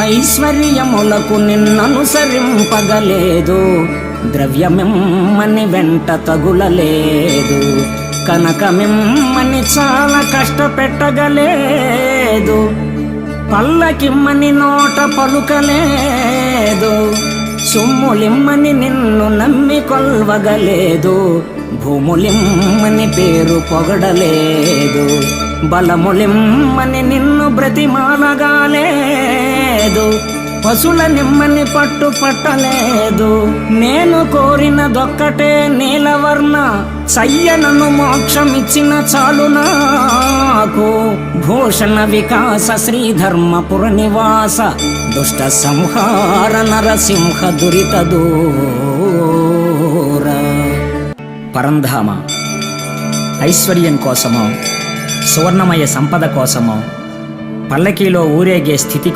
ఐశ్వర్యములకు నిన్ననుసరింపగలేదు. ద్రవ్యమిమ్మని వెంట తగులలేదు. కనకమిమ్మని చాలా కష్టపెట్టగలేదు. పల్లకిమ్మని నోట పలుకలేదు. సొమ్ములిమ్మని నిన్ను నమ్మి కొల్వగలేదు. భూములిమ్మని పేరు పొగడలేదు. బలములిమ్మని నిన్ను బ్రతిమాలగాలేదు. పశుల నిమ్మని పట్టు పట్టలేదు. నేను కోరినదొక్కటే నీలవర్ణ సయ్యనను మోక్షమిచ్చిన చాలు నాకు. భూషణ వికాస శ్రీధర్మపుర నివాస దుష్ట సంహార నరసింహ దురిత దూర. పరంధామ ఐశ్వర్యం కోసమో సువర్ణమయ సంపద కోసమో పల్లకీలో ఊరేగే స్థితి